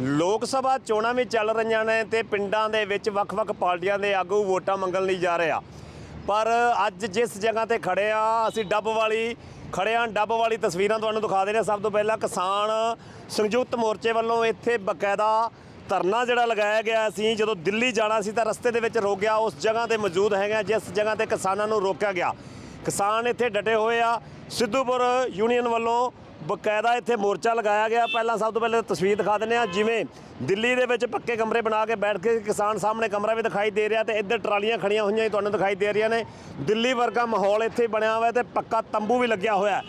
ਲੋਕ ਸਭਾ ਚੋਣਾਂ ਵੀ ਚੱਲ ਰਹੀਆਂ ਨੇ ਤੇ ਪਿੰਡਾਂ ਦੇ ਵਿੱਚ ਵੱਖ-ਵੱਖ ਪਾਰਟੀਆਂ ਦੇ ਆਗੂ ਵੋਟਾਂ ਮੰਗਣ ਲਈ ਜਾ ਰਹੇ ਆ। ਪਰ ਅੱਜ ਜਿਸ ਜਗ੍ਹਾ ਤੇ ਖੜੇ ਆ, ਅਸੀਂ ਡੱਬ ਵਾਲੀ, ਖੜੇ ਆ ਡੱਬ ਵਾਲੀ ਤਸਵੀਰਾਂ ਤੁਹਾਨੂੰ ਦਿਖਾ ਦੇ ਰਹੇ ਸਭ ਤੋਂ ਪਹਿਲਾਂ ਕਿਸਾਨ ਸੰਯੁਕਤ ਮੋਰਚੇ ਵੱਲੋਂ ਇੱਥੇ ਬਕਾਇਦਾ ਧਰਨਾ ਜਿਹੜਾ ਲਗਾਇਆ ਗਿਆ ਸੀ। ਜਦੋਂ ਦਿੱਲੀ ਜਾਣਾ ਸੀ ਤਾਂ ਰਸਤੇ ਦੇ ਵਿੱਚ ਰੋਕ ਗਿਆ। ਉਸ ਜਗ੍ਹਾ ਤੇ ਮੌਜੂਦ ਹੈਗੇ ਆ, ਜਿਸ ਜਗ੍ਹਾ ਤੇ ਕਿਸਾਨਾਂ ਨੂੰ ਰੋਕਿਆ ਗਿਆ। ਕਿਸਾਨ ਇੱਥੇ ਡਟੇ ਹੋਏ ਆ। ਸਿੱਧੂਪੁਰ ਯੂਨੀਅਨ ਵੱਲੋਂ ਬਕਾਇਦਾ ਇੱਥੇ ਮੋਰਚਾ ਲਗਾਇਆ ਗਿਆ। ਪਹਿਲਾਂ ਸਭ ਤੋਂ ਪਹਿਲੇ ਤਸਵੀਰ ਦਿਖਾ ਦਿੰਦੇ ਆ ਜਿਵੇਂ ਦਿੱਲੀ ਦੇ ਵਿੱਚ ਪੱਕੇ ਕਮਰੇ ਬਣਾ ਕੇ ਬੈਠ ਕੇ ਕਿਸਾਨ ਸਾਹਮਣੇ ਕਮਰਾ ਵੀ ਦਿਖਾਈ ਦੇ ਰਿਹਾ ਤੇ ਇੱਧਰ ਟਰਾਲੀਆਂ ਖੜੀਆਂ ਹੋਈਆਂ ਹੀ ਤੁਹਾਨੂੰ ਦਿਖਾਈ ਦੇ ਰਹੀਆਂ ਨੇ। ਦਿੱਲੀ ਵਰਗਾ ਮਾਹੌਲ ਇੱਥੇ ਬਣਿਆ ਹੋਇਆ ਤੇ ਪੱਕਾ ਤੰਬੂ ਵੀ ਲੱਗਿਆ ਹੋਇਆ।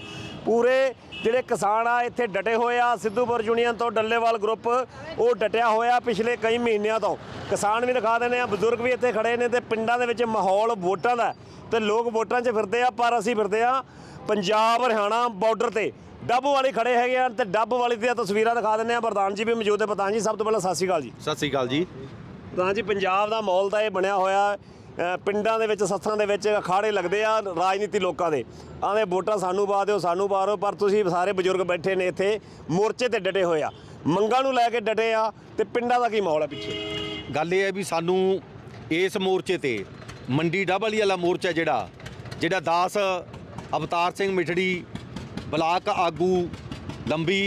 ਪੂਰੇ ਜਿਹੜੇ ਕਿਸਾਨ ਆ, ਇੱਥੇ ਡਟੇ ਹੋਏ ਆ। ਸਿੱਧੂਪੁਰ ਯੂਨੀਅਨ ਤੋਂ ਡੱਲੇਵਾਲ ਗਰੁੱਪ ਉਹ ਡਟਿਆ ਹੋਇਆ ਪਿਛਲੇ ਕਈ ਮਹੀਨਿਆਂ ਤੋਂ। ਕਿਸਾਨ ਵੀ ਦਿਖਾ ਦਿੰਦੇ ਆ ਬਜ਼ੁਰਗ ਵੀ ਇੱਥੇ ਖੜੇ ਨੇ ਤੇ ਪਿੰਡਾਂ ਦੇ ਵਿੱਚ ਮਾਹੌਲ ਵੋਟਾਂ ਦਾ ਹੈ ਤੇ ਲੋਕ ਵੋਟਾਂ 'ਚ ਫਿਰਦੇ ਆ, ਪਰ ਅਸੀਂ ਫਿਰਦੇ ਆ ਪੰਜਾਬ ਹਰਿਆਣਾ ਬਾਰਡਰ ਤੇ। ਡੱਬ ਵਾਲੀ ਖੜੇ ਹੈਗੇ ਆ ਤੇ ਡੱਬ ਵਾਲੀ ਦੀਆਂ ਤਸਵੀਰਾਂ ਦਿਖਾ ਦਿੰਦੇ ਆ। ਪ੍ਰਧਾਨ ਜੀ ਵੀ ਮੌਜੂਦ ਹੈ ਪ੍ਰਧਾਨ ਜੀ ਸਭ ਤੋਂ ਪਹਿਲਾਂ ਸਤਿ ਸ਼੍ਰੀ ਅਕਾਲ ਜੀ। ਸਤਿ ਸ੍ਰੀ ਅਕਾਲ ਜੀ। ਪ੍ਰਧਾਨ ਜੀ ਪੰਜਾਬ ਦਾ ਮਾਹੌਲ ਤਾਂ ਇਹ ਬਣਿਆ ਹੋਇਆ। ਅ, ਪਿੰਡਾਂ ਦੇ ਵਿੱਚ ਸੱਥਾਂ ਦੇ ਵਿੱਚ ਅਖਾੜੇ ਲੱਗਦੇ ਆ ਰਾਜਨੀਤੀ ਲੋਕਾਂ ਦੇ। ਆਂਦੇ ਵੋਟਾਂ ਸਾਨੂੰ ਪਾ ਦਿਓ ਸਾਨੂੰ ਪਾ ਦਿਓ ਪਰ ਤੁਸੀਂ ਸਾਰੇ ਬਜ਼ੁਰਗ ਬੈਠੇ ਨੇ ਇੱਥੇ ਮੋਰਚੇ ਤੇ ਡਟੇ ਹੋਏ ਆ। ਮੰਗਾਂ ਨੂੰ ਲੈ ਕੇ ਡਟੇ ਆ ਤੇ ਪਿੰਡਾਂ ਦਾ ਕੀ ਮਾਹੌਲ ਹੈ ਪਿੱਛੇ? ਗੱਲ ਇਹ ਹੈ ਵੀ ਸਾਨੂੰ ਇਸ ਮੋਰਚੇ ਤੇ ਮੰਡੀ ਡਬਲੀ ਵਾਲਾ ਮੋਰਚਾ ਜਿਹੜਾ ਜਿਹੜਾ ਦਾਸ ਅਵਤਾਰ ਸਿੰਘ ਮਿਠੜੀ ਬਲਾਕ ਆਗੂ ਲੰਬੀ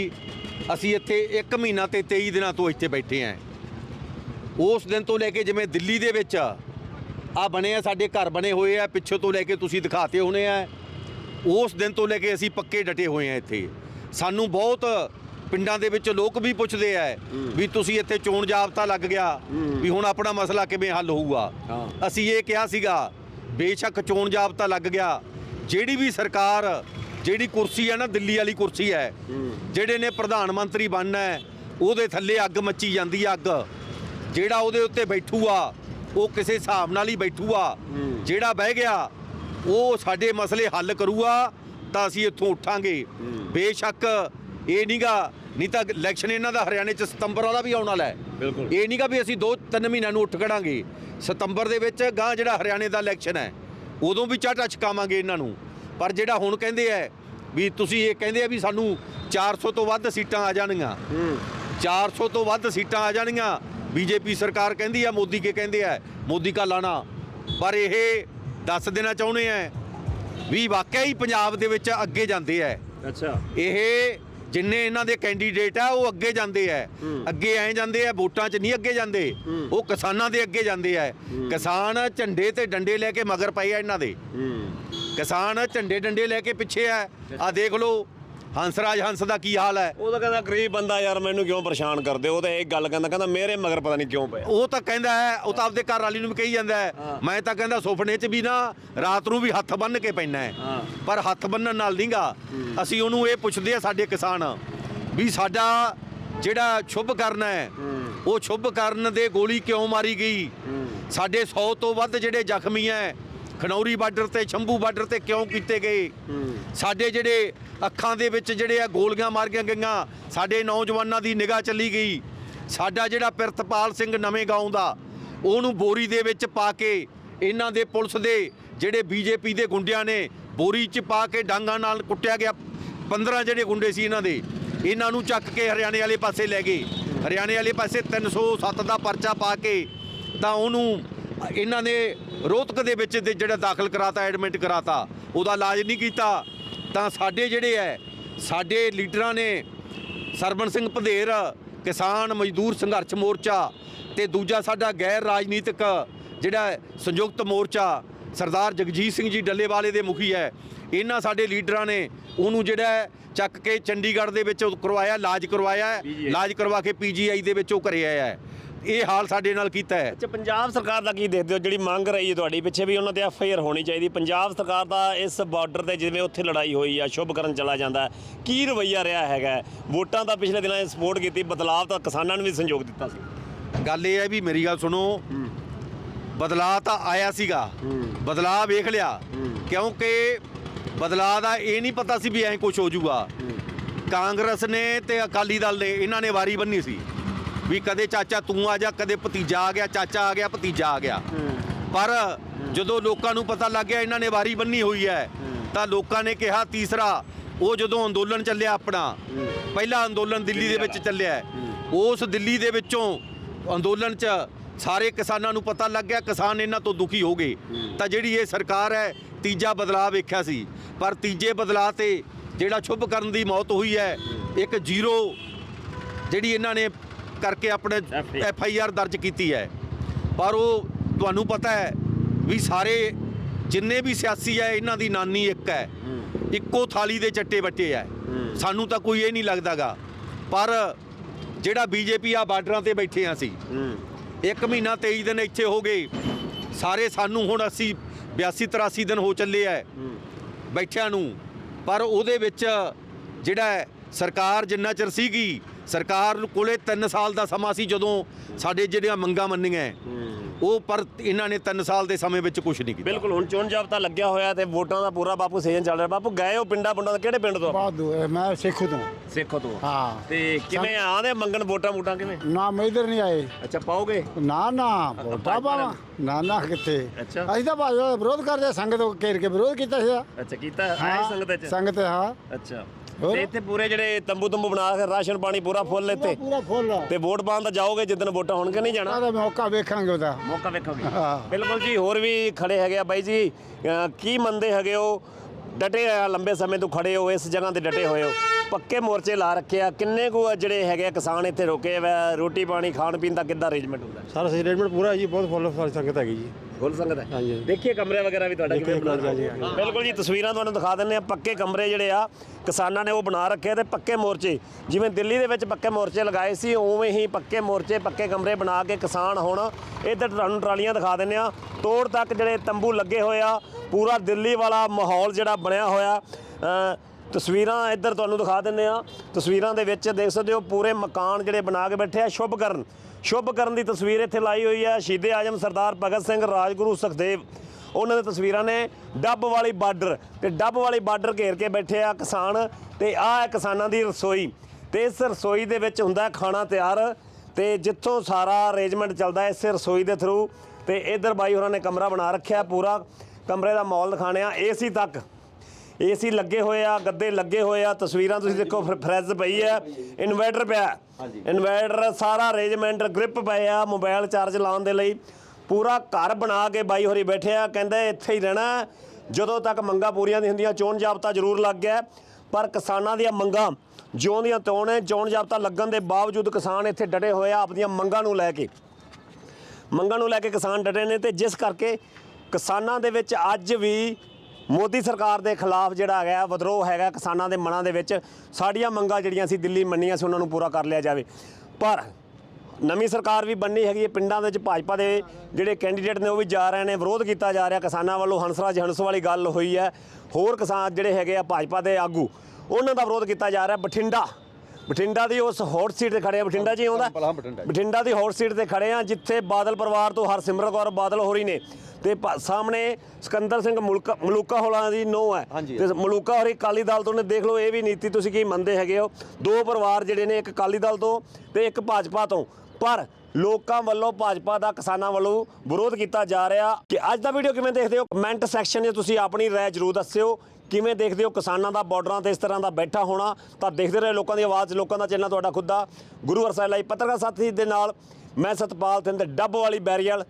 ਅਸੀਂ ਇੱਥੇ 1 ਮਹੀਨਾ ਤੇ 23 ਦਿਨਾਂ ਤੋਂ ਇੱਥੇ ਬੈਠੇ ਆਂ ਉਸ ਦਿਨ ਤੋਂ ਲੈ ਕੇ ਜਿਵੇਂ ਦਿੱਲੀ ਦੇ ਵਿੱਚ ਆ ਬਣੇ ਆ ਸਾਡੇ ਘਰ ਬਣੇ ਹੋਏ ਆ ਪਿੱਛੇ ਤੋਂ ਲੈ ਕੇ ਤੁਸੀਂ ਦਿਖਾਤੇ ਹੋਣੇ ਆ। ਉਸ ਦਿਨ ਤੋਂ ਲੈ ਕੇ ਅਸੀਂ ਪੱਕੇ ਡਟੇ ਹੋਏ ਆ ਇੱਥੇ। ਸਾਨੂੰ ਬਹੁਤ ਪਿੰਡਾਂ ਦੇ ਵਿੱਚ ਲੋਕ ਵੀ ਪੁੱਛਦੇ ਆ ਵੀ ਤੁਸੀਂ ਇੱਥੇ ਚੋਣ ਜਾਬਤਾ ਲੱਗ ਗਿਆ ਵੀ ਹੁਣ ਆਪਣਾ ਮਸਲਾ ਕਿਵੇਂ ਹੱਲ ਹੋਊਗਾ। ਅਸੀਂ ਇਹ ਕਿਹਾ ਸੀਗਾ ਬੇਸ਼ੱਕ ਚੋਣ ਜਾਬਤਾ ਲੱਗ ਗਿਆ। ਜਿਹੜੀ ਵੀ ਸਰਕਾਰ ਜਿਹੜੀ ਕੁਰਸੀ ਹੈ ਨਾ ਦਿੱਲੀ ਵਾਲੀ ਕੁਰਸੀ ਹੈ ਜਿਹੜੇ ਨੇ ਪ੍ਰਧਾਨ ਮੰਤਰੀ ਬਣਨਾ ਹੈ ਉਹਦੇ ਥੱਲੇ ਅੱਗ ਮੱਚੀ ਜਾਂਦੀ ਆ ਅੱਗ। ਜਿਹੜਾ ਉਹਦੇ ਉੱਤੇ ਬੈਠੂਆ ਉਹ ਕਿਸੇ ਹਿਸਾਬ ਨਾਲ ਹੀ ਬੈਠੂਆ ਜਿਹੜਾ ਬਹਿ ਗਿਆ ਉਹ ਸਾਡੇ ਮਸਲੇ ਹੱਲ ਕਰੂਗਾ ਤਾਂ ਅਸੀਂ ਇੱਥੋਂ ਉੱਠਾਂਗੇ। ਬੇਸ਼ੱਕ ਇਹ ਨਹੀਂਗਾ ਨਹੀਂ ਤਾਂ ਇਲੈਕਸ਼ਨ ਇਹਨਾਂ ਦਾ ਹਰਿਆਣੇ ਚ ਸਤੰਬਰ ਵਾਲਾ ਵੀ ਆਉਣ ਵਾਲਾ ਹੈ। ਬਿਲਕੁਲ। ਇਹ ਨਹੀਂਗਾ ਵੀ ਅਸੀਂ 2-3 ਮਹੀਨਿਆਂ ਨੂੰ ਉੱਠ ਖੜਾਂਗੇ। ਸਤੰਬਰ ਦੇ ਵਿੱਚ ਗਾਂ ਜਿਹੜਾ ਹਰਿਆਣੇ ਦਾ ਇਲੈਕਸ਼ਨ ਹੈ ਉਦੋਂ ਵੀ ਝਾਟਾ ਛਕਾਵਾਂਗੇ ਇਹਨਾਂ ਨੂੰ। ਪਰ ਜਿਹੜਾ ਹੁਣ ਕਹਿੰਦੇ ਆ ਵੀ ਤੁਸੀਂ ਇਹ ਕਹਿੰਦੇ ਆ ਵੀ ਸਾਨੂੰ 400 ਤੋਂ ਵੱਧ ਸੀਟਾਂ ਆ ਜਾਣਗੀਆਂ। 400 ਤੋਂ ਵੱਧ ਸੀਟਾਂ ਆ ਜਾਣਗੀਆਂ। ਬੀਜੇਪੀ ਸਰਕਾਰ ਕਹਿੰਦੀ ਆ ਮੋਦੀ ਕੇ ਕਹਿੰਦੇ ਆ ਮੋਦੀ ਕਾ ਲਾਣਾ। ਪਰ ਇਹ ਦੱਸ ਦੇਣਾ ਚਾਹੁੰਦੇ ਆ ਵੀ ਵਾਕਿਆ ਹੀ ਪੰਜਾਬ ਦੇ ਵਿੱਚ ਅੱਗੇ ਜਾਂਦੇ ਆ ਅੱਛਾ। ਇਹ ਜਿੰਨੇ ਇਹਨਾਂ ਦੇ ਕੈਂਡੀਡੇਟ ਆ ਉਹ ਅੱਗੇ ਜਾਂਦੇ ਆ ਅੱਗੇ ਐ ਜਾਂਦੇ ਆ ਵੋਟਾਂ 'ਚ ਨਹੀਂ ਅੱਗੇ ਜਾਂਦੇ। ਉਹ ਕਿਸਾਨਾਂ ਦੇ ਅੱਗੇ ਜਾਂਦੇ ਆ ਕਿਸਾਨ ਝੰਡੇ ਤੇ ਡੰਡੇ ਲੈ ਕੇ ਮਗਰ ਪਏ ਆ ਇਹਨਾਂ ਦੇ। ਕਿਸਾਨ ਝੰਡੇ ਡੰਡੇ ਲੈ ਕੇ ਪਿੱਛੇ ਆ। ਆ ਦੇਖ ਲਓ ਹੰਸਰਾਜ ਹੰਸ ਦਾ ਕੀ ਹਾਲ ਹੈ। ਉਹ ਤਾਂ ਕਹਿੰਦਾ ਗਰੀਬ ਬੰਦਾ ਯਾਰ ਮੈਨੂੰ ਕਿਉਂ ਪਰੇਸ਼ਾਨ ਕਰਦੇ? ਉਹ ਤਾਂ ਇਹ ਗੱਲ ਕਹਿੰਦਾ ਕਹਿੰਦਾ ਮੇਰੇ ਮਗਰ ਪਤਾ ਨਹੀਂ ਕਿਉਂ ਪਿਆ। ਉਹ ਤਾਂ ਕਹਿੰਦਾ ਹੈ ਉਹ ਤਾਂ ਆਪਦੇ ਘਰ ਵਾਲੀ ਨੂੰ ਵੀ ਕਹੀ ਜਾਂਦਾ ਹੈ। ਮੈਂ ਤਾਂ ਕਹਿੰਦਾ ਸੁਪਨੇ 'ਚ ਵੀ ਨਾ ਰਾਤ ਨੂੰ ਵੀ ਹੱਥ ਬੰਨ੍ਹ ਕੇ ਪੈਣਾ ਹੈ। ਹਾਂ। ਪਰ ਹੱਥ ਬੰਨਣ ਨਾਲ ਨਹੀਂਗਾ ਅਸੀਂ ਉਹਨੂੰ ਇਹ ਪੁੱਛਦੇ ਆ ਸਾਡੇ ਕਿਸਾਨ ਵੀ ਸਾਡਾ ਜਿਹੜਾ ਸ਼ੁਭ ਕਰਨ ਹੈ ਉਹ ਸ਼ੁਭ ਕਰਨ ਦੇ ਗੋਲੀ ਕਿਉਂ ਮਾਰੀ ਗਈ? ਸਾਡੇ 100 ਤੋਂ ਵੱਧ ਜਿਹੜੇ ਜ਼ਖਮੀ ਹੈ ਖਨੌਰੀ ਬਾਰਡਰ ਤੇ, ਸ਼ੰਭੂ ਬਾਰਡਰ ਤੇ ਕਿਉਂ ਕੀਤੇ ਗਏ? ਸਾਡੇ ਜਿਹੜੇ ਅੱਖਾਂ ਦੇ ਵਿੱਚ ਜਿਹੜੇ ਆ ਗੋਲੀਆਂ ਮਾਰੀਆਂ ਗਈਆਂ, ਸਾਡੇ ਨੌਜਵਾਨਾਂ ਦੀ ਨਿਗਾਹ ਚੱਲੀ ਗਈ। ਸਾਡਾ ਜਿਹੜਾ ਪਿਰਤਪਾਲ ਸਿੰਘ ਨਵੇਂ ਗਾਉਂ ਦਾ, ਉਹਨੂੰ ਬੋਰੀ ਦੇ ਵਿੱਚ ਪਾ ਕੇ, ਇਹਨਾਂ ਦੇ ਪੁਲਿਸ ਦੇ ਜਿਹੜੇ ਬੀਜੇਪੀ ਦੇ ਗੁੰਡਿਆਂ ਨੇ, ਬੋਰੀ 'ਚ ਪਾ ਕੇ ਡਾਂਗਾਂ ਨਾਲ ਕੁੱਟਿਆ ਗਿਆ। 15 ਜਿਹੜੇ ਗੁੰਡੇ ਸੀ ਇਹਨਾਂ ਦੇ, ਇਹਨਾਂ ਨੂੰ ਚੱਕ ਕੇ ਹਰਿਆਣੇ ਵਾਲੇ ਪਾਸੇ ਲੈ ਗਏ। ਹਰਿਆਣੇ ਵਾਲੇ ਪਾਸੇ 307 ਦਾ ਪਰਚਾ ਪਾ ਕੇ, ਤਾਂ ਉਹਨੂੰ ਇਹਨਾਂ ਨੇ ਰੋਹਤਕ ਦੇ ਵਿੱਚ ਦੇ ਜਿਹੜਾ ਦਾਖਲ ਕਰਾਤਾ ਐਡਮਿਟ ਕਰਾਤਾ ਉਹਦਾ ਇਲਾਜ ਨਹੀਂ ਕੀਤਾ ਤਾਂ ਸਾਡੇ ਜਿਹੜੇ ਹੈ ਸਾਡੇ ਲੀਡਰਾਂ ਨੇ ਸਰਬਨ ਸਿੰਘ ਭਦੇਰ ਕਿਸਾਨ ਮਜ਼ਦੂਰ ਸੰਘਰਸ਼ ਮੋਰਚਾ ਤੇ ਦੂਜਾ ਸਾਡਾ ਗੈਰ ਰਾਜਨੀਤਿਕ ਜਿਹੜਾ ਸੰਯੁਕਤ ਮੋਰਚਾ ਸਰਦਾਰ ਜਗਜੀਤ ਸਿੰਘ ਜੀ ਡੱਲੇਵਾਲੇ ਦੇ ਮੁਖੀ ਹੈ ਇਹਨਾਂ ਸਾਡੇ ਲੀਡਰਾਂ ਨੇ ਉਹਨੂੰ ਜਿਹੜਾ ਚੱਕ ਕੇ ਚੰਡੀਗੜ੍ਹ ਦੇ ਵਿੱਚ ਕਰਵਾਇਆ ਇਲਾਜ ਕਰਵਾਇਆ ਇਲਾਜ ਕਰਵਾ ਕੇ ਪੀਜੀਆਈ ਦੇ ਵਿੱਚ ਉਹ ਕਰੇ ਆਇਆ ਹੈ ਇਹ ਹਾਲ ਸਾਡੇ ਨਾਲ ਕੀਤਾ ਹੈ। ਅੱਛਾ ਪੰਜਾਬ ਸਰਕਾਰ ਦਾ ਕੀ ਦੇਖਦੇ ਹੋ ਜਿਹੜੀ ਮੰਗ ਰਹੀ ਹੈ ਤੁਹਾਡੀ ਪਿੱਛੇ ਵੀ ਉਹਨਾਂ ਤੇ ਐਫ ਆਈ ਆਰ ਹੋਣੀ ਚਾਹੀਦੀ। ਪੰਜਾਬ ਸਰਕਾਰ ਦਾ ਇਸ ਬਾਰਡਰ ਤੇ ਜਿਵੇਂ ਉੱਥੇ ਲੜਾਈ ਹੋਈ ਆ ਸ਼ੁਭ ਕਰਨ ਚਲਾ ਜਾਂਦਾ। ਕੀ ਰਵਈਆ ਰਿਹਾ ਹੈਗਾ? ਵੋਟਾਂ ਤਾਂ ਪਿਛਲੇ ਦਿਨਾਂ ਸਪੋਰਟ ਕੀਤੀ ਬਦਲਾਵ ਤਾਂ ਕਿਸਾਨਾਂ ਨੂੰ ਵੀ ਸੰਯੋਗ ਦਿੱਤਾ ਸੀ। ਗੱਲ ਇਹ ਹੈ ਵੀ ਮੇਰੀ ਗੱਲ ਸੁਣੋ ਬਦਲਾਅ ਤਾਂ ਆਇਆ ਸੀਗਾ। ਬਦਲਾਅ ਵੇਖ ਲਿਆ ਕਿਉਂਕਿ ਬਦਲਾਅ ਦਾ ਇਹ ਨਹੀਂ ਪਤਾ ਸੀ ਵੀ ਐਂ ਕੁਝ ਹੋ ਜਾਊਗਾ। ਕਾਂਗਰਸ ਨੇ ਤੇ ਅਕਾਲੀ ਦਲ ਨੇ ਇਹਨਾਂ ਨੇ ਵਾਰੀ ਬੰਨੀ ਸੀ। ਵੀ ਕਦੇ ਚਾਚਾ ਤੂੰ ਆ ਜਾ, ਕਦੇ ਭਤੀਜਾ ਆ ਗਿਆ, ਚਾਚਾ ਆ ਗਿਆ, ਭਤੀਜਾ ਆ ਗਿਆ। ਪਰ ਜਦੋਂ ਲੋਕਾਂ ਨੂੰ ਪਤਾ ਲੱਗ ਗਿਆ ਇਹਨਾਂ ਨੇ ਵਾਰੀ ਬੰਨੀ ਹੋਈ ਹੈ, ਤਾਂ ਲੋਕਾਂ ਨੇ ਕਿਹਾ ਤੀਸਰਾ, ਉਹ ਜਦੋਂ ਅੰਦੋਲਨ ਚੱਲਿਆ ਆਪਣਾ, ਪਹਿਲਾ ਅੰਦੋਲਨ ਦਿੱਲੀ ਦੇ ਵਿੱਚ ਚੱਲਿਆ ਉਸ ਦਿੱਲੀ ਦੇ ਵਿੱਚੋਂ ਅੰਦੋਲਨ 'ਚ ਸਾਰੇ ਕਿਸਾਨਾਂ ਨੂੰ ਪਤਾ ਲੱਗ ਗਿਆ, ਕਿਸਾਨ ਇਹਨਾਂ ਤੋਂ ਦੁਖੀ ਹੋ ਗਏ। ਤਾਂ ਜਿਹੜੀ ਇਹ ਸਰਕਾਰ ਹੈ, ਤੀਜਾ ਬਦਲਾਅ ਵੇਖਿਆ ਸੀ। ਪਰ ਤੀਜੇ ਬਦਲਾਅ ਤੇ ਜਿਹੜਾ ਸ਼ੁਭ ਕਰਨ ਦੀ ਮੌਤ ਹੋਈ ਹੈ, ਇੱਕ ਜ਼ੀਰੋ ਜਿਹੜੀ ਇਹਨਾਂ ਨੇ ਕਰਕੇ ਆਪਣੇ ਐਫ ਆਈ ਆਰ ਦਰਜ ਕੀਤੀ ਹੈ। ਪਰ ਉਹ ਤੁਹਾਨੂੰ ਪਤਾ ਹੈ ਵੀ ਸਾਰੇ ਜਿੰਨੇ ਵੀ ਸਿਆਸੀ ਹੈ ਇਹਨਾਂ ਦੀ ਨਾਨੀ ਇੱਕ ਹੈ। ਇੱਕੋ ਥਾਲੀ ਦੇ ਚੱਟੇ ਬੱਟੇ ਹੈ। ਸਾਨੂੰ ਤਾਂ ਕੋਈ ਇਹ ਨਹੀਂ ਲੱਗਦਾਗਾ। ਪਰ ਜਿਹੜਾ ਬੀਜੇਪੀ ਆ ਬਾਰਡਰਾਂ ਤੇ ਬੈਠੇ ਆ ਸੀ ਇੱਕ ਮਹੀਨਾ 23 ਦਿਨ ਇੱਥੇ ਹੋ ਗਏ। ਸਾਰੇ ਸਾਨੂੰ ਹੁਣ ਅਸੀਂ 82 83 ਦਿਨ ਹੋ ਚੱਲੇ ਐ ਬੈਠਿਆਂ ਨੂੰ। ਪਰ ਉਹਦੇ ਵਿੱਚ ਜਿਹੜਾ ਸਰਕਾਰ ਜਿੰਨਾ ਚਿਰ ਸੀਗੀ ਸਰਕਾਰ ਨੂੰ ਕੋਲੇ 3 ਸਾਲ ਦਾ ਸਮਾਂ ਸੀ ਜਦੋਂ ਸਾਡੇ ਜਿਹੜੀਆਂ ਮੰਗਾਂ ਮੰਨੀਆਂ ਹੈ, ਉਹ ਪਰ ਇਹਨਾਂ ਨੇ 3 ਸਾਲ ਦੇ ਸਮੇਂ ਵਿੱਚ ਕੁਝ ਨਹੀਂ ਕੀਤਾ। ਬਿਲਕੁਲ ਹੁਣ ਚੋਣ ਜਾਬਤਾ ਲੱਗਿਆ ਹੋਇਆ ਤੇ ਵੋਟਾਂ ਦਾ ਪੂਰਾ ਬਾਪੂ ਸੀਜ਼ਨ ਚੱਲ ਰਿਹਾ। ਬਾਪੂ ਗਏ ਹੋ ਪਿੰਡਾਂ ਪਿੰਡਾਂ ਦਾ ਕਿਹੜੇ ਪਿੰਡ ਤੋਂ? ਬਾਦੂ ਮੈਂ ਸਿੱਖੂ ਤੋਂ। ਸੇਖੋ ਤੋਂ। ਹਾਂ। ਤੇ ਕਿਵੇਂ ਆਂਦੇ ਮੰਗਣ ਵੋਟਾਂ ਵੋਟਾਂ ਕਿਵੇਂ? ਨਾ ਮੈਂ ਇਧਰ ਨਹੀਂ ਆਏ। ਅੱਛਾ ਪਾਓਗੇ? ਨਾ ਨਾ ਵੋਟਾਂ ਪਾਵਾਂ। ਨਾ ਨਾ ਕਿੱਥੇ? ਅੱਛਾ। ਅਸੀਂ ਤਾਂ ਭਾਜਪਾ ਦਾ ਵਿਰੋਧ ਕਰਦੇ ਸੰਗਤ ਘੇਰ ਕੇ ਵਿਰੋਧ ਕੀਤਾ ਸੀ ਅੱਛਾ ਕੀਤਾ ਆਏ ਸੰਗਤ ਚ ਸੰਗਤ ਹਾਂ। ਅੱਛਾ? ਤੇ ਇੱਥੇ ਪੂਰੇ ਜਿਹੜੇ ਤੰਬੂ ਤੰਬੂ ਬਣਾ ਕੇ ਰਾਸ਼ਨ ਪਾਣੀ ਪੂਰਾ ਫੁੱਲ ਇੱਥੇ। ਪੂਰਾ ਫੁੱਲ ਤੇ ਵੋਟ ਪਾਉਣ ਤਾਂ ਜਾਓਗੇ ਜਿੱਦਣ ਵੋਟਾਂ ਹੋਣਗੇ ਨਹੀਂ ਜਾਣਾ? ਦਾ ਮੌਕਾ ਵੇਖਾਂਗੇ ਉਹਦਾ। ਮੌਕਾ ਵੇਖੋਗੇ। ਹਾਂ। ਬਿਲਕੁਲ ਜੀ ਹੋਰ ਵੀ ਖੜੇ ਹੈਗੇ ਆ ਬਾਈ ਜੀ। ਅਹ ਕੀ ਮੰਨਦੇ ਹੈਗੇ ਹੋ? ਡਟੇ ਆ ਲੰਬੇ ਸਮੇਂ ਤੋਂ ਖੜੇ ਹੋ ਇਸ ਜਗ੍ਹਾ ਤੇ ਡਟੇ ਹੋਏ ਹੋ। ਪੱਕੇ ਮੋਰਚੇ ਲਾ ਰੱਖੇ ਆ। ਕਿੰਨੇ ਕੁ ਜਿਹੜੇ ਹੈਗੇ ਆ ਕਿਸਾਨ ਇੱਥੇ ਰੁਕੇ ਵਾ ਰੋਟੀ ਪਾਣੀ ਖਾਣ ਪੀਣ ਦਾ ਕਿੱਦਾਂ ਅਰੇਂਜਮੈਂਟ ਹੁੰਦਾ? ਸਾਰਾ ਅਰੇਂਜਮੈਂਟ ਪੂਰਾ ਹੈ ਜੀ ਬਹੁਤ ਫੁੱਲ ਫੁੱਲ ਸੰਗਤ ਹੈਗੀ ਜੀ। ਫੁੱਲ ਸੰਗਤ ਹੈ? ਹਾਂਜੀ। ਦੇਖੀਏ ਕਮਰੇ ਵਗੈਰਾ ਵੀ ਤੁਹਾਡਾ ਕਿਵੇਂ ਬਣਾ ਰੱਖਿਆ ਬਿਲਕੁਲ ਜੀ ਤਸਵੀਰਾਂ ਤੁਹਾਨੂੰ ਦਿਖਾ ਦਿੰਨੇ ਆ ਪੱਕੇ ਕਮਰੇ ਜਿਹੜੇ ਆ ਕਿਸਾਨਾਂ ਨੇ ਉਹ ਬਣਾ ਰੱਖੇ ਤੇ ਪੱਕੇ ਮੋਰਚੇ। ਜਿਵੇਂ ਦਿੱਲੀ ਦੇ ਵਿੱਚ ਪੱਕੇ ਮੋਰਚੇ ਲਗਾਏ ਸੀ ਉਵੇਂ ਹੀ ਪੱਕੇ ਮੋਰਚੇ ਪੱਕੇ ਕਮਰੇ ਬਣਾ ਕੇ ਕਿਸਾਨ ਹੁਣ ਇੱਧਰ ਤੁਹਾਨੂੰ ਟਰਾਲੀਆਂ ਦਿਖਾ ਦਿੰਨੇ ਆ ਤੋੜ ਤੱਕ ਜਿਹੜੇ ਤੰਬੂ ਲੱਗੇ ਹੋਏ ਆ ਪੂਰਾ ਦਿੱਲੀ ਵਾਲਾ ਮਾਹੌਲ ਜਿਹੜਾ ਬਣਿਆ ਹੋਇਆ। ਤਸਵੀਰਾਂ ਇੱਧਰ ਤੁਹਾਨੂੰ ਦਿਖਾ ਦਿੰਦੇ ਆ ਤਸਵੀਰਾਂ ਦੇ ਵਿੱਚ ਦੇਖ ਸਕਦੇ ਹੋ ਪੂਰੇ ਮਕਾਨ ਜਿਹੜੇ ਬਣਾ ਕੇ ਬੈਠੇ ਆ। ਸ਼ੁਭ ਕਰਨ ਸ਼ੁਭ ਕਰਨ ਦੀ ਤਸਵੀਰ ਇੱਥੇ ਲਾਈ ਹੋਈ ਹੈ ਸ਼ਹੀਦੇ ਆਜਮ ਸਰਦਾਰ ਭਗਤ ਸਿੰਘ, ਰਾਜਗੁਰੂ ਸੁਖਦੇਵ। ਉਹਨਾਂ ਦੇ ਤਸਵੀਰਾਂ ਨੇ ਡੱਬ ਵਾਲੀ ਬਾਰਡਰ ਤੇ ਡੱਬ ਵਾਲੀ ਬਾਰਡਰ ਘੇਰ ਕੇ ਬੈਠੇ ਆ ਕਿਸਾਨ ਤੇ ਆਹ ਹੈ ਕਿਸਾਨਾਂ ਦੀ ਰਸੋਈ। ਤੇ ਇਸ ਰਸੋਈ ਦੇ ਵਿੱਚ ਹੁੰਦਾ ਖਾਣਾ ਤਿਆਰ ਤੇ ਜਿੱਥੋਂ ਸਾਰਾ ਅਰੇਂਜਮੈਂਟ ਚੱਲਦਾ ਇਸ ਰਸੋਈ ਦੇ ਥਰੂ ਤੇ ਇਧਰ ਬਾਈ ਹੋਰਾਂ ਨੇ ਕਮਰਾ ਬਣਾ ਰੱਖਿਆ ਪੂਰਾ। ਕਮਰੇ ਦਾ ਮਾਹੌਲ ਦਿਖਾਣੇ ਆ ਏਸੀ ਤੱਕ। ਏਸੀ ਲੱਗੇ ਹੋਏ ਆ ਗੱਦੇ ਲੱਗੇ ਹੋਏ ਆ ਤਸਵੀਰਾਂ ਤੁਸੀਂ ਦੇਖੋ ਫਰ- ਫਰਿੱਜ ਪਈ ਆ ਇਨਵਰਟਰ ਪਿਆ। ਇਨਵਰਟਰ ਸਾਰਾ ਅਰੇਂਜਮੈਂਟ ਗ੍ਰਿਪ ਪਏ ਆ ਮੋਬਾਈਲ ਚਾਰਜ ਲਾਉਣ ਦੇ ਲਈ। ਪੂਰਾ ਘਰ ਬਣਾ ਕੇ ਬਾਈ ਹੋਰੀ ਬੈਠੇ ਆ ਕਹਿੰਦੇ ਇੱਥੇ ਹੀ ਰਹਿਣਾ। ਜਦੋਂ ਤੱਕ ਮੰਗਾਂ ਪੂਰੀਆਂ ਨਹੀਂ ਹੁੰਦੀਆਂ ਚੋਣ ਜਾਬਤਾ ਜ਼ਰੂਰ ਲੱਗ ਗਿਆ। ਪਰ ਕਿਸਾਨਾਂ ਦੀਆਂ ਮੰਗਾਂ ਜਿਉਂ ਦੀਆਂ ਤਿਉਂ ਨੇ ਚੋਣ ਜਾਬਤਾ ਲੱਗਣ ਦੇ ਬਾਵਜੂਦ ਕਿਸਾਨ ਇੱਥੇ ਡਟੇ ਹੋਏ ਆ ਆਪਣੀਆਂ ਮੰਗਾਂ ਨੂੰ ਲੈ ਕੇ। ਮੰਗਾਂ ਨੂੰ ਲੈ ਕੇ ਕਿਸਾਨ ਡਟੇ ਨੇ ਤੇ ਜਿਸ ਕਰਕੇ ਕਿਸਾਨਾਂ ਦੇ ਵਿੱਚ ਅੱਜ ਵੀ ਮੋਦੀ ਸਰਕਾਰ ਦੇ ਖਿਲਾਫ ਜਿਹੜਾ ਹੈਗਾ, ਵਿਦਰੋਹ ਹੈਗਾ ਕਿਸਾਨਾਂ ਦੇ ਮਨਾਂ ਦੇ ਵਿੱਚ। ਸਾਡੀਆਂ ਮੰਗਾਂ ਜਿਹੜੀਆਂ ਸੀ, ਦਿੱਲੀ ਮੰਨੀਆਂ ਸੀ, ਉਹਨਾਂ ਨੂੰ ਪੂਰਾ ਕਰ ਲਿਆ ਜਾਵੇ। ਪਰ ਨਵੀਂ ਸਰਕਾਰ ਵੀ ਬਣਨੀ ਹੈਗੀ ਹੈ, ਪਿੰਡਾਂ ਦੇ ਵਿੱਚ ਭਾਜਪਾ ਦੇ ਜਿਹੜੇ ਕੈਂਡੀਡੇਟ ਨੇ, ਉਹ ਵੀ ਜਾ ਰਹੇ ਨੇ, ਵਿਰੋਧ ਕੀਤਾ ਜਾ ਰਿਹਾ। ਕਿਸਾਨਾਂ ਵੱਲੋਂ ਹੰਸਰਾਜ ਹੰਸ ਵਾਲੀ ਗੱਲ ਹੋਈ ਹੈ। ਹੋਰ ਕਿਸਾਨ ਜਿਹੜੇ ਹੈਗੇ ਆ, ਭਾਜਪਾ ਦੇ ਆਗੂ, ਉਹਨਾਂ ਦਾ ਵਿਰੋਧ ਕੀਤਾ ਜਾ ਰਿਹਾ। ਬਠਿੰਡਾ ਬਠਿੰਡਾ ਦੀ ਉਸ ਹੌਟ ਸੀਟ ਤੇ ਖੜੇ ਆ। ਬਠਿੰਡਾ ਜੀ ਆਉਂਦਾ। ਹਾਂ, ਬਠਿੰਡਾ ਜੀ। ਬਠਿੰਡਾ ਦੀ ਹੌਟ ਸੀਟ ਤੇ ਖੜੇ ਆ ਜਿੱਥੇ ਬਾਦਲ ਪਰਿਵਾਰ ਤੋਂ ਹਰਸਿਮਰਤ ਕੌਰ ਬਾਦਲ ਹੋਰੀ ਨੇ। ਤੇ ਪ- ਸਾਹਮਣੇ ਸਿਕੰਦਰ ਸਿੰਘ ਮੁਲਕਾ ਮਲੂਕਾ ਹੋਲਾਂ ਦੀ ਨੋ ਹੈ। ਹਾਂਜੀ। ਤੇ ਮਲੂਕਾ ਹੋਰੀ ਅਕਾਲੀ ਦਲ ਤੋਂ ਨੇ ਦੇਖ ਲਓ ਇਹ ਵੀ ਨੀਤੀ ਤੁਸੀਂ ਕੀ ਮੰਨਦੇ ਹੈਗੇ ਹੋ। ਦੋ ਪਰਿਵਾਰ ਜਿਹੜੇ ਨੇ ਇੱਕ ਅਕਾਲੀ ਦਲ ਤੋਂ ਤੇ ਇੱਕ ਭਾਜਪਾ ਤੋਂ। ਪਰ ਲੋਕਾਂ ਵੱਲੋਂ ਭਾਜਪਾ ਦਾ ਕਿਸਾਨਾਂ ਵੱਲੋਂ ਵਿਰੋਧ ਕੀਤਾ ਜਾ ਰਿਹਾ। ਕਿ ਅੱਜ ਦਾ ਵੀਡੀਓ ਕਿਵੇਂ ਦੇਖਦੇ ਹੋ? ਕਮੈਂਟ ਸੈਕਸ਼ਨ 'ਚ ਤੁਸੀਂ ਆਪਣੀ ਰਾਏ ਜ਼ਰੂਰ ਦੱਸਿਓ। ਕਿਵੇਂ ਦੇਖਦੇ ਹੋ ਕਿਸਾਨਾਂ ਦਾ ਬਾਰਡਰਾਂ ਤੇ ਇਸ ਤਰ੍ਹਾਂ ਦਾ ਬੈਠਾ ਹੋਣਾ? ਤਾਂ ਦੇਖਦੇ ਰਹੇ ਲੋਕਾਂ ਦੀ ਆਵਾਜ਼, ਲੋਕਾਂ ਦਾ ਚੈਨਲ ਤੁਹਾਡਾ ਖੁਦ। ਦਾ ਗੁਰੂ ਅਰਸਾਈ ਲਈ ਪੱਤਰਕਾਰ ਸਾਥੀ ਦੇ ਨਾਲ ਮੈਂ ਸਤਪਾਲ ਸਿੰਘ ਤੇ ਡੱਬ ਵਾਲੀ ਬੈਰੀਅਲ।